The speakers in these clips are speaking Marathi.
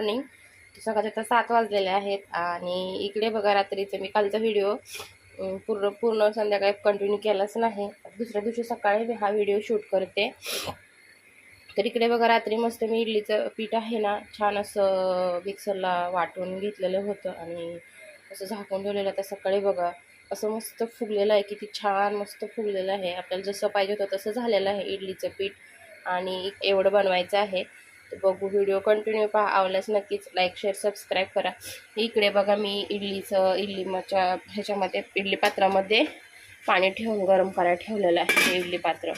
मॉर्निंग सकाळचे आता सात वाजलेले आहेत आणि इकडे बघा रात्रीचं मी कालचा व्हिडिओ पूर्ण पूर्ण संध्याकाळी कंटिन्यू केलाच नाही. दुसऱ्या दिवशी सकाळी मी हा व्हिडिओ शूट करते. तर इकडे बघा रात्री मस्त मी इडलीचं पीठ आहे ना छान असं मिक्सरला वाटून घेतलेलं होतं आणि असं झाकून ठेवलेलं तर सकाळी बघा. असं मस्त फुगलेलं आहे किती छान मस्त फुगलेलं आहे. आपल्याला जसं पाहिजे होतं तसं झालेलं आहे इडलीचं पीठ आणि एवढं बनवायचं आहे. तर बघू व्हिडिओ कंटिन्यू पहा. आवडल्यास नक्कीच लाईक शेअर सबस्क्राईब करा. इकडे बघा मी इडलीचं इडली मच्या ह्याच्यामध्ये इडली पात्रामध्ये पाणी ठेवून गरम करायला ठेवलेलं आहे इडली पात्र.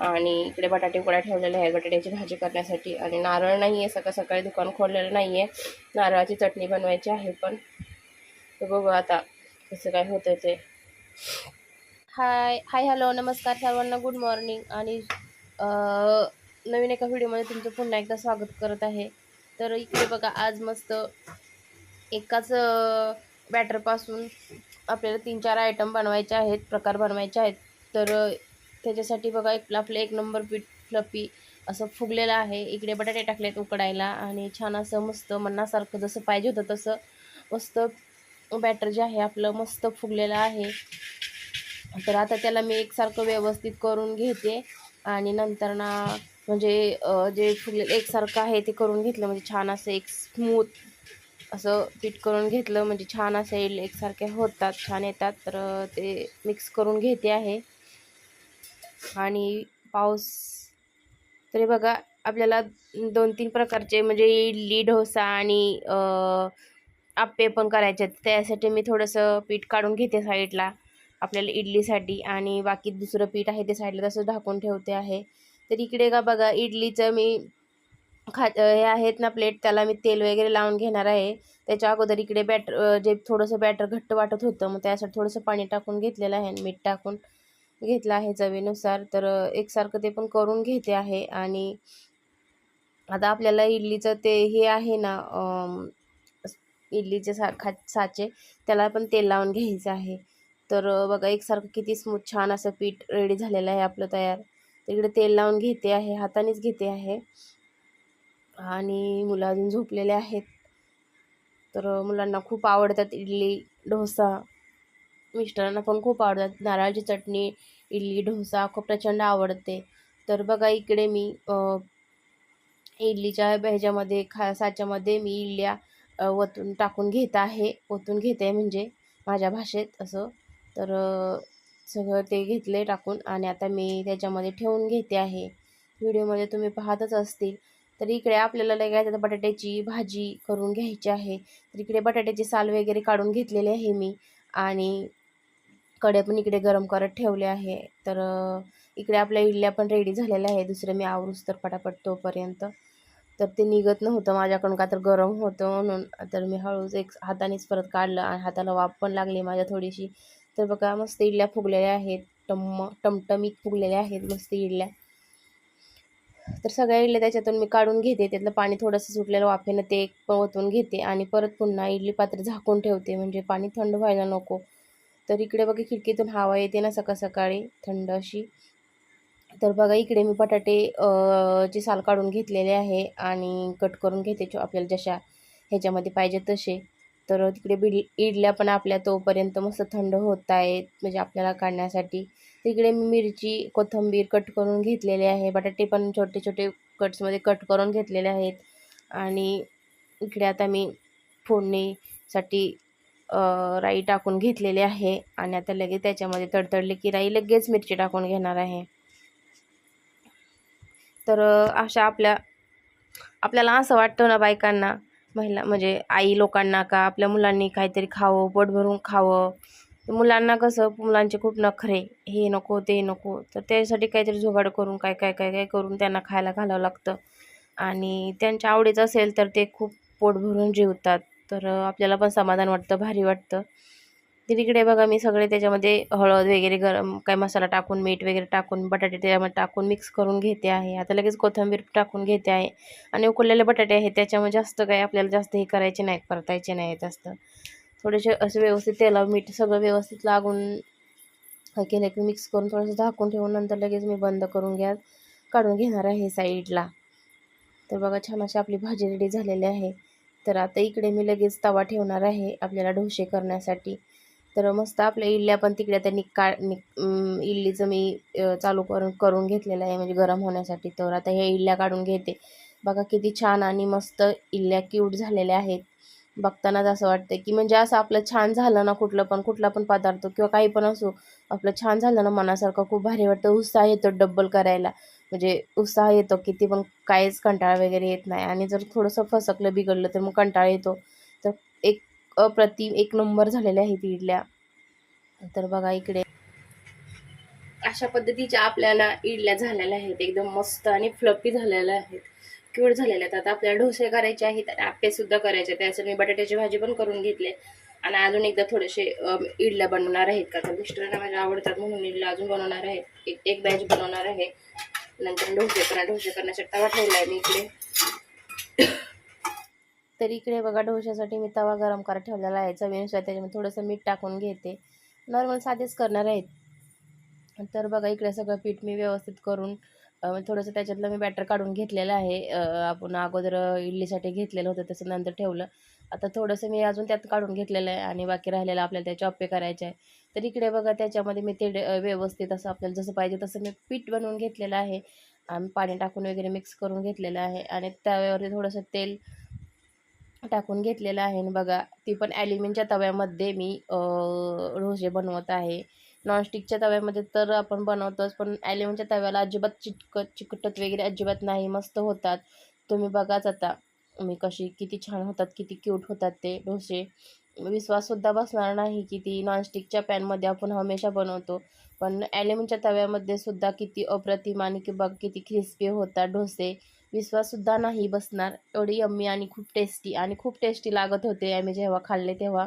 आणि इकडे बटाटे उकडा ठेवलेल्या आहे बटाट्याची भाजी करण्यासाठी. आणि नारळ नाही आहे सकाळ सकाळी दुकान खोललेलं नाही आहे. नारळाची चटणी बनवायची आहे पण. तर बघू आता कसं काय होतं ते. हाय हाय हॅलो नमस्कार सर्वांना. गुड मॉर्निंग आणि नवीन एका व्हिडिओमध्ये तुमचं पुन्हा एकदा स्वागत करत आहे. तर इकडे बघा आज मस्त एकाच बॅटरपासून आपल्याला तीन चार आयटम बनवायचे आहेत प्रकार बनवायचे आहेत. तर त्याच्यासाठी बघा एक आपलं एक नंबर पीठ फ्लपी असं फुगलेलं आहे. इकडे बटाटे टाकलेत उकडायला आणि छान असं मस्त मन्नासारखं जसं पाहिजे होतं तसं मस्त बॅटर जे आहे आपलं मस्त फुगलेलं आहे. तर आता त्याला मी एकसारखं व्यवस्थित करून घेते आणि नंतर ना म्हणजे जे फुगलेलं एकसारखं आहे ते करून घेतलं. म्हणजे छान असं एक स्मूथ असं पीठ करून घेतलं. म्हणजे छान असं येईल एकसारखे होतात छान येतात. तर ते मिक्स करून घेते आहे. आणि पाऊस तरी बघा आपल्याला दोन तीन प्रकारचे म्हणजे इडली डोसा आणि आप्पे पण करायचे आहेत. त्यासाठी मी थोडंसं पीठ काढून घेते साईडला आपल्याला इडलीसाठी आणि बाकी दुसरं पीठ आहे ते साईडला तसं ढाकून ठेवते आहे. तर इकडे का बघा इडलीचं मी खा हे आहेत ना प्लेट त्याला मी तेल वगैरे लावून घेणार आहे. त्याच्या अगोदर इकडे बॅटर जे थोडंसं बॅटर घट्ट वाटत होतं मग त्यासाठी थोडंसं पाणी टाकून घेतलेलं आहे मीठ टाकून घेतलं आहे चवीनुसार. तर एकसारखं ते पण करून घेते आहे आणि आता आपल्याला इडलीचं ते हे आहे ना इडलीचे सा खा साचे त्याला पण तेल लावून घ्यायचं आहे. तर बघा एकसारखं किती स्मूथ छान असं पीठ रेडी झालेलं आहे आपलं तयार. इकडे तेल लावून घेते आहे हातानेच घेते आहे. आणि मुलं अजून झोपलेले आहेत. तर मुलांना खूप आवडतात इडली डोसा. मिस्टरांना पण खूप आवडतात. नारळाची चटणी इडली डोसा खूप प्रचंड आवडते. तर बघा इकडे मी इडलीच्या ह्याच्यामध्ये खा साच्यामध्ये मी इडल्या वतून टाकून घेत आहे. ओतून घेते म्हणजे माझ्या भाषेत असं. तर सगळं ते घेतले टाकून आणि आता मी त्याच्यामध्ये ठेवून घेते आहे. व्हिडिओमध्ये तुम्ही पाहतच असतील. तर इकडे आपल्याला लगायचं आता बटाट्याची भाजी करून घ्यायची आहे. तर इकडे बटाट्याची साल वगैरे काढून घेतलेली आहे मी. आणि कडे पण इकडे गरम करत ठेवले आहे. तर इकडे आपल्या इडल्या पण रेडी झालेल्या आहे दुसरं मी आवरूस तर पटापट तोपर्यंत. तर ते निघत नव्हतं माझ्याकडून. का तर गरम होतं म्हणून. तर मी हळूच एक हातानेच परत काढलं आणि हाताला वाफ पण लागली माझ्या थोडीशी. तर बघा मस्त इडल्या फुगलेल्या आहेत. टम्म टमटमीत फुगलेल्या आहेत मस्त इडल्या. तर सगळ्या इडल्या त्याच्यातून मी काढून घेते. त्यातलं पाणी थोडंसं सुटलेलं वाफेनं ते एक ओतून घेते आणि परत पुन्हा इडली पात्र झाकून ठेवते. म्हणजे पाणी थंड व्हायला नको. तर इकडे बघा खिडकीतून हवा येते ना सकाळ सकाळी थंड अशी. तर बघा इकडे मी बटाटे ची साल काढून घेतलेले आहे आणि कट करून घेते. आपल्याला जशा ह्याच्यामध्ये पाहिजे तसे. तर तिकडे बिड इडल्या पण आपल्या तोपर्यंत मस्त थंड होत आहेत म्हणजे आपल्याला काढण्यासाठी. तिकडे मी मिरची कोथिंबीर कट करून घेतलेले आहे बटाटे पण छोटे छोटे कट्समध्ये कट करून घेतलेले आहेत. आणि इकडे आता मी फोडणीसाठी राई टाकून घेतलेली आहे आणि आता लगेच त्याच्यामध्ये तडतडले की राई लगेच मिरची टाकून घेणार आहे. तर अशा आपल्या आपल्याला असं वाटतं ना बायकांना महिला म्हणजे आई लोकांना का आपल्या मुलांनी काहीतरी खावं पोट भरून खावं. मुलांना कसं मुलांचे खूप नखरे हे नको ते नको. तर त्यासाठी काहीतरी जुगाड करून काय काय काय काय करून त्यांना खायला घालावं लागतं. आणि त्यांच्या आवडीचं असेल तर ते खूप पोट भरून जेवतात. तर आपल्याला पण समाधान वाटतं भारी वाटतं. तर इकडे बघा मी सगळे त्याच्यामध्ये हळद वगैरे गरम काय मसाला टाकून मीठ वगैरे टाकून बटाटे त्याच्यामध्ये टाकून मिक्स करून घेते आहे. आता लगेच कोथिंबीर टाकून घेते आहे. आणि उकडलेले बटाटे आहेत त्याच्यामुळे जास्त काही आपल्याला जास्त हे करायचे नाही परतायचे नाही जास्त. थोडेसे असे व्यवस्थित तेला मीठ सगळं व्यवस्थित लागून हे केलं की मिक्स करून थोडंसं झाकून ठेवून नंतर लगेच मी बंद करून घ्या काढून घेणार आहे साईडला. तर बघा छान अशी आपली भाजी रेडी झालेली आहे. तर आता इकडे मी लगेच तवा ठेवणार आहे आपल्याला डोसे करण्यासाठी. तर मस्त आपल्या इडल्या पण तिकडे त्यांनी का इडलीचं मी चालू करून करून घेतलेलं आहे म्हणजे गरम होण्यासाठी. तर आता ह्या इडल्या काढून घेते. बघा किती छान आणि मस्त इडल्या क्यूट झालेल्या आहेत. बघतानाच असं वाटतं की म्हणजे असं आपलं छान झालं ना कुठलं पण कुठला पण पदार्थ किंवा काही पण असो आपलं छान झालं ना मनासारखं खूप भारी वाटतं उत्साह येतो डब्बल करायला. म्हणजे उत्साह येतो किती पण काहीच कंटाळा वगैरे येत नाही. आणि जर थोडंसं फसकलं बिघडलं तर मग कंटाळा येतो. तर एक अप्रतिम एक नंबर झालेल्या आहेत इडल्या. तर बघा इकडे. अशा पद्धतीच्या आपल्याला इडल्या झालेल्या आहेत. एकदम मस्त आणि फ्लफी झालेल्या आहेत. क्यूट झालेल्या आहेत. आता आपल्याला डोसे करायचे आहेत. आणि आप्पे सुद्धा करायचे आहेत. त्यासाठी मी बटाट्याची भाजी पण करून घेतली आणि अजून एकदा थोडेसे इडल्या बनवणार आहेत का? तर मिस्टरांना माझ्या आवडतात म्हणून इडल्या अजून बनवणार आहेत. एक एक बॅच बनवणार आहे. नंतर डोसे करा. डोसे करण्यासाठी तवा ठेवला आहे मी इकडे. तर इकडे बघा ढोशासाठी मी तवा गरम करत ठेवलेला आहे. चवीनुसार त्याच्यामध्ये थोडंसं मीठ टाकून घेते. नॉर्मल साधेच करणार आहेत. तर बघा इकडे सगळं पीठ मी व्यवस्थित करून थोडंसं त्याच्यातलं मी बॅटर काढून घेतलेलं आहे. आपण अगोदर इडलीसाठी घेतलेलं होतं तसं नंतर ठेवलं. आता थोडंसं मी अजून त्यात काढून घेतलेलं आहे आणि बाकी राहिलेलं आपल्याला त्याचे अप्पे करायचे आहे तर इकडे बघा त्याच्यामध्ये मी ते व्यवस्थित असं आपल्याला जसं पाहिजे तसं मी पीठ बनवून घेतलेलं आहे. आम्ही पाणी टाकून वगैरे मिक्स करून घेतलेलं आहे. आणि तव्यावरती थोडंसं तेल टाकून घेतलेलं आहे. आणि बघा ती पण ॲल्युमिनच्या तव्यामध्ये मी अ, डोसे बनवत आहे. नॉनस्टिकच्या तव्यामध्ये तर आपण बनवतोच पण ॲल्युमिनच्या तव्याला अजिबात चिटकत चिकटत वगैरे अजिबात नाही. मस्त होतात. तुम्ही बघाच आता मी कशी किती छान होतात किती क्यूट होतात ते डोसे. विश्वाससुद्धा बसणार नाही की ती नॉनस्टिकच्या पॅनमध्ये आपण हमेशा बनवतो. पण ॲल्युमिनच्या तव्यामध्ये सुद्धा किती अप्रतिम आणि की बघ किती क्रिस्पी होतात डोसे. विश्वाससुद्धा नाही बसणार. एवढी यम्मी आणि खूप टेस्टी आणि खूप टेस्टी लागत होते आम्ही जेव्हा खाल्ले तेव्हा.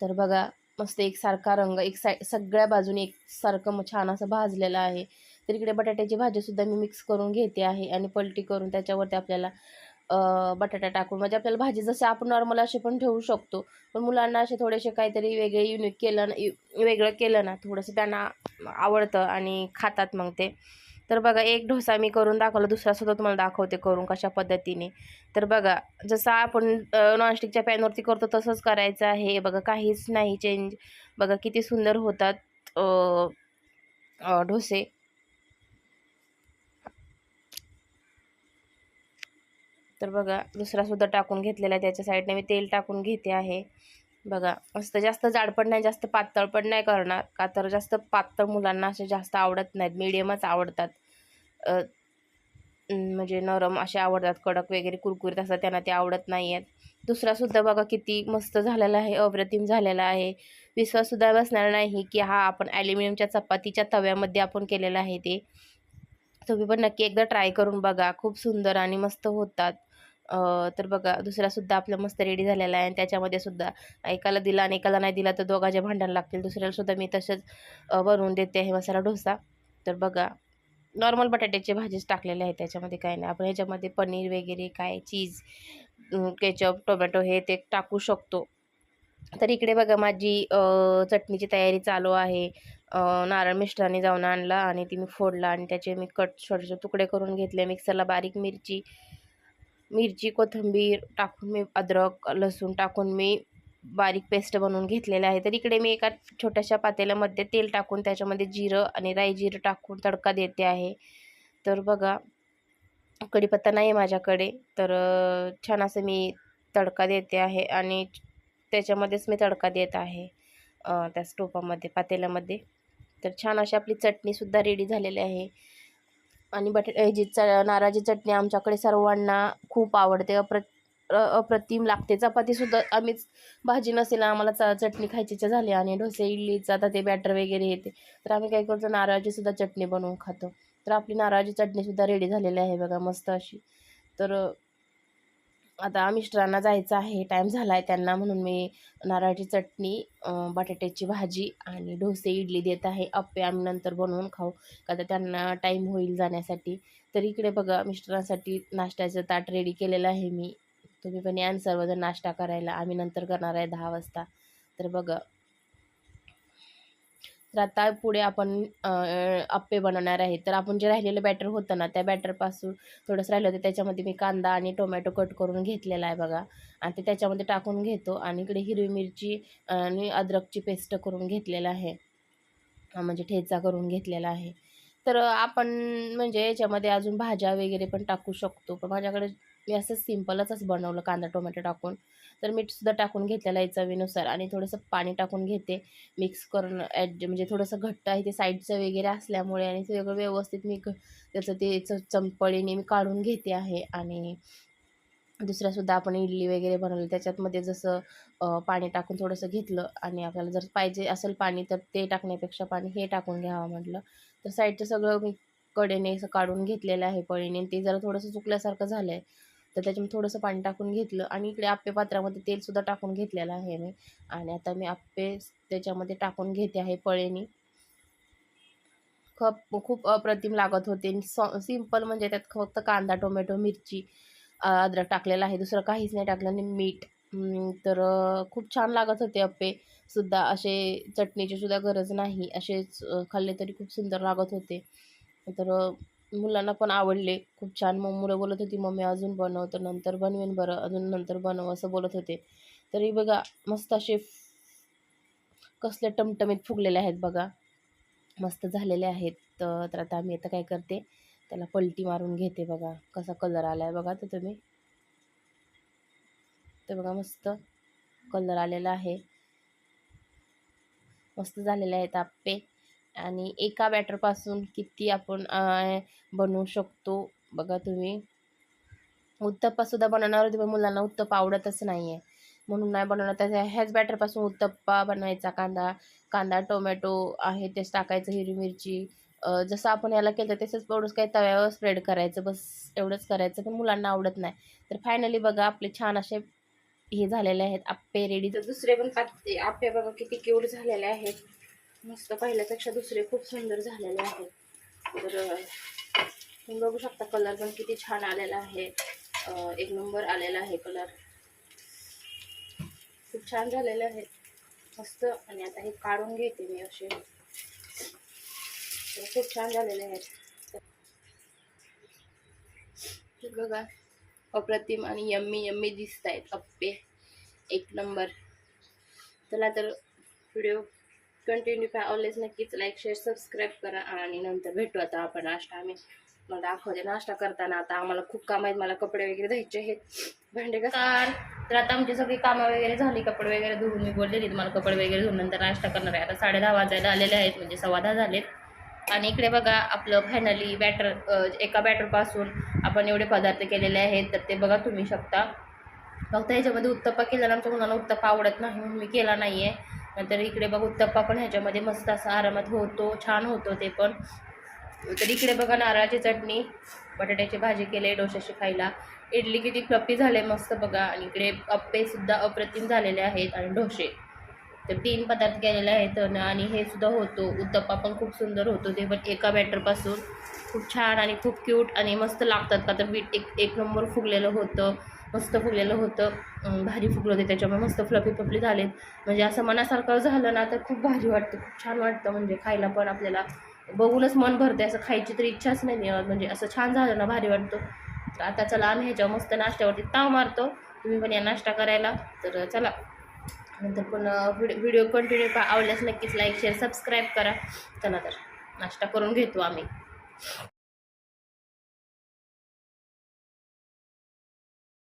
तर बघा मस्त एकसारखा रंग एक साय सगळ्या बाजूने एकसारखं मग छान असं भाजलेलं आहे. तर इकडे बटाट्याची भाजीसुद्धा मी मिक्स करून घेते आहे आणि पलटी करून त्याच्यावरती आपल्याला बटाटा टाकून म्हणजे आपल्याला भाजी जसे आपण नॉर्मल असे पण ठेवू शकतो. पण मुलांना असे थोडेसे काहीतरी वेगळे युनिक केलं ना वेगळं केलं ना थोडंसं त्यांना आवडतं आणि खातात मग ते. तर बघा एक डोसा मी करून दाखवला दुसरा सुद्धा तुम्हाला दाखवते करून कशा पद्धतीने. तर बघा जसं आपण नॉनस्टिकच्या पॅनवरती करतो तसंच करायचं आहे. बघा काहीच नाही चेंज बघा किती सुंदर होतात डोसे. तर बघा दुसरासुद्धा टाकून घेतलेला आहे. त्याच्या साईडने मी तेल टाकून घेते आहे. बघा मस्त जास्त जाड पण नाही जास्त पातळ पण नाही करणार. का तर जास्त पातळ मुलांना असे जास्त आवडत नाहीत. मिडियमच आवडतात. म्हणजे नरम असे आवडतात. कडक वगैरे कुरकुरीत असतात त्यांना ते आवडत नाही आहेत दुसरासुद्धा बघा किती मस्त झालेला आहे अप्रतिम झालेला आहे. विश्वाससुद्धा बसणार नाही की हा आपण ॲल्युमिनियमच्या चपातीच्या तव्यामध्ये आपण केलेला आहे ते. तुम्ही पण नक्की एकदा ट्राय करून बघा. खूप सुंदर आणि मस्त होतात. तर बघा दुसरासुद्धा आपलं मस्त रेडी झालेला आहे. आणि त्याच्यामध्ये सुद्धा एकाला दिला आणि एकाला नाही दिला तर दोघांच्या भांडण लागतील. दुसऱ्याला सुद्धा मी तसंच बनवून देते आहे मसाला डोसा. तर बघा नॉर्मल बटाट्याची भाजीच टाकलेली आहे त्याच्यामध्ये काय नाही. आपण ह्याच्यामध्ये पनीर वगैरे काय चीज केचप टोमॅटो हे ते टाकू शकतो. तर इकडे बघा माझी चटणीची तयारी चालू आहे. नारळ मिश्राने जाऊन आणला आणि ती मी फोडला आणि त्याचे मी कट छोटे छोटे तुकडे करून घेतले. मिक्सरला बारीक मिरची मिरची कोथिंबीर टाकून मी अद्रक लसूण टाकून मी बारीक पेस्ट बनवून घेतलेलं आहे. तर इकडे मी एका छोट्याशा पातेल्यामध्ये तेल टाकून त्याच्यामध्ये जिरं आणि राई जिरं टाकून तडका देते आहे. तर बघा कढीपत्ता नाही आहे माझ्याकडे तर छान असं मी तडका देते आहे आणि त्याच्यामध्येच मी तडका देत आहे त्या स्टोपामध्ये पातेल्यामध्ये. तर छान अशी आपली चटणीसुद्धा रेडी झालेली आहे. आणि बट ह्याची च नारळाची चटणी आमच्याकडे सर्वांना खूप आवडते. अप्र अप्रतिम लागते. चपातीसुद्धा आम्हीच भाजी नसेल आम्हाला च चटणी खायचीच्या झाली आणि डोसे इडलीचं आता ते बॅटर वगैरे येते. तर आम्ही काय करतो नारळाचीसुद्धा चटणी बनवून खातो. तर आपली नारळाची चटणीसुद्धा रेडी झालेली आहे बघा मस्त अशी. तर आता मिस्टरांना जायचं आहे. टाईम झाला आहे त्यांना म्हणून मी नारळाची चटणी बटाट्याची भाजी आणि डोसे इडली देत आहे. अप्पे आम्ही नंतर बनवून खाऊ. का तर त्यांना टाईम होईल जाण्यासाठी. तर इकडे बघा मिस्टरांसाठी नाश्त्याचं ताट रेडी केलेलं आहे मी. तुम्ही पण यान सर्वजण नाश्ता करायला. आम्ही नंतर करणार आहे दहा वाजता. तर बघा तर आता पुढे आपण अप्पे आप्पे बनवणार आहे. तर आपण जे राहिलेलं बॅटर होतं ना त्या बॅटरपासून थोडंसं राहिलं होतं. त्याच्यामध्ये मी कांदा आणि टोमॅटो कट करून घेतलेला आहे बघा. आणि ते त्याच्यामध्ये टाकून घेतो आणि इकडे हिरवी मिरची आणि अद्रकची पेस्ट करून घेतलेलं आहे. म्हणजे ठेचा करून घेतलेला आहे. तर आपण म्हणजे याच्यामध्ये अजून भाज्या वगैरे पण टाकू शकतो. पण माझ्याकडे मी असं सिम्पलच बनवलं कांदा टोमॅटो टाकून. तर मीठसुद्धा टाकून घेतलेलं आहे चवीनुसार आणि थोडंसं पाणी टाकून घेते. मिक्स करून ॲड म्हणजे थोडंसं घट्ट आहे ते साईडचं वगैरे असल्यामुळे आणि सगळं व्यवस्थित मी क- त्याचं ते च चंपळीने मी काढून घेते आहे आणि दुसऱ्यासुद्धा आपण इडली वगैरे बनवली त्याच्यातमध्ये जसं पाणी टाकून थोडंसं घेतलं आणि आपल्याला जर पाहिजे असेल पाणी तर ते टाकण्यापेक्षा पाणी हे टाकून घ्यावं म्हटलं. तर साईडचं सगळं मी कडेने असं काढून घेतलेलं आहे पळीने ते जरा थोडंसं चुकल्यासारखं झालं आहे तर त्याच्यामध्ये थोडंसं पाणी टाकून घेतलं आणि इकडे आप्पे पात्रामध्ये तेलसुद्धा टाकून घेतलेलं आहे मी. आणि आता मी आप्पे त्याच्यामध्ये टाकून घेते आहे पळेनी खप खूप अप्रतिम लागत होते. सिंपल म्हणजे त्यात फक्त कांदा टोमॅटो मिरची अद्रक टाकलेलं आहे. दुसरं काहीच नाही टाकलं. आणि मीठ तर खूप छान लागत होते अप्पे सुद्धा असे चटणीची सुद्धा गरज नाही. असेच खाल्ले तरी खूप सुंदर लागत होते. तर मुलांना पण आवडले. खूप छान मग मुलं बोलत होती मम्मी अजून बनव तर नंतर बनवेन बरं अजून नंतर बनव असं बोलत होते. तरी बघा मस्त असे कसले टमटमीत फुगलेले आहेत बघा. मस्त झालेले आहेत. तर आता आम्ही आता काय करते त्याला पलटी मारून घेते बघा कसा कलर आला आहे बघा तर तुम्ही. ते बघा मस्त कलर आलेला आहे. मस्त झालेले आहेत आप्पे. आणि एका बॅटरपासून किती आपण बनवू शकतो? बघा तुम्ही. उत्तप्पासुद्धा बनवणार होते पण मुलांना उत्तप्पा आवडतच नाही आहे म्हणून नाही बनवणार. त्याच्या ह्याच बॅटरपासून उत्तप्पा बनवायचा कांदा कांदा टोमॅटो आहे तेच टाकायचं हिरवी मिरची. जसं आपण याला केलं तसंच एवढंच काही तव्यावर स्प्रेड करायचं. बस एवढंच करायचं पण मुलांना आवडत नाही. तर फायनली बघा आपले छान असे हे झालेले आहेत आप्पे रेडी तर दुसरे पण आपे आप्पे बघा किती क्यूट झालेले आहेत. मस्त पहिल्यापेक्षा दुसरे खूप सुंदर झालेले आहेत. तर तुम्ही बघू शकता कलर पण किती छान आलेला आहे. एक नंबर आलेला आहे कलर. खूप छान झालेले आहेत. मस्त. आणि आता हे काढून घेते मी असे. खूप छान झालेले आहेत. बघा. अप्रतिम आणि यम्मी यम्मी दिसत आहेत अप्पे. एक नंबर. चला तर व्हिडिओ कंटिन्यू काय ऑलवेज नक्कीच लाईक शेअर सबस्क्राईब करा आणि नंतर भेटू आता आपण नाश्ता. आम्ही मला दाखवते नाश्ता करताना. आता आम्हाला खूप काम आहेत. मला कपडे वगैरे द्यायचे आहेत. भांडे कसं तर आता आमची सगळी कामं वगैरे झाली. कपडे वगैरे धुवून मी बोललेली मला कपडे वगैरे धुवून नंतर नाश्ता करणार आहे. आता साडे दहा वाजायला आलेले आहेत. म्हणजे सव्वा दहा झालेत. आणि इकडे बघा आपलं फायनली बॅटर एका बॅटरपासून आपण एवढे पदार्थ केलेले आहेत. तर ते बघा तुम्ही शकता. फक्त ह्याच्यामध्ये उत्तप्पा केला आमच्या मुलांना उत्तप्पा आवडत नाही म्हणून मी केला नाही आहे नंतर इकडे बघा उत्तप्पा पण ह्याच्यामध्ये मस्त असा आरामात होतो छान होतो ते पण. तर इकडे बघा नारळाची चटणी बटाट्याची भाजी केली डोशाशी खायला. इडली किती फ्लपी झाले मस्त बघा. आणि इकडे अप्पेसुद्धा अप्रतिम झालेले आहेत आणि डोसे. तर तीन पदार्थ केलेले आहेत आणि हे सुद्धा होतो. उत्तप्पा पण खूप सुंदर होतो ते पण एका बॅटरपासून. खूप छान आणि खूप क्यूट आणि मस्त लागतात. का तर बीट एक एक नंबर फुगलेलं होतं. मस्त फुगलेलं होतं. भारी फुगलं होते. त्याच्यामुळे मस्त फ्लफी फ्लफी झालेत. म्हणजे असं मनासारखं झालं ना तर खूप भारी वाटतं. खूप छान वाटतं म्हणजे खायला पण आपल्याला. बघूनच मन भरते असं खायची तर इच्छाच नाही म्हणजे असं छान झालं ना भारी वाटतं. तर आता चला आम्ही ह्याच्यावर मस्त नाश्त्यावरती ताव मारतो. तुम्ही पण या नाश्ता करायला. तर चला. नंतर पण व्हिडिओ व्हिडिओ कंटिन्यू आवडल्यास नक्कीच लाईक शेअर सबस्क्राईब करा. चला तर नाश्ता करून घेतो आम्ही.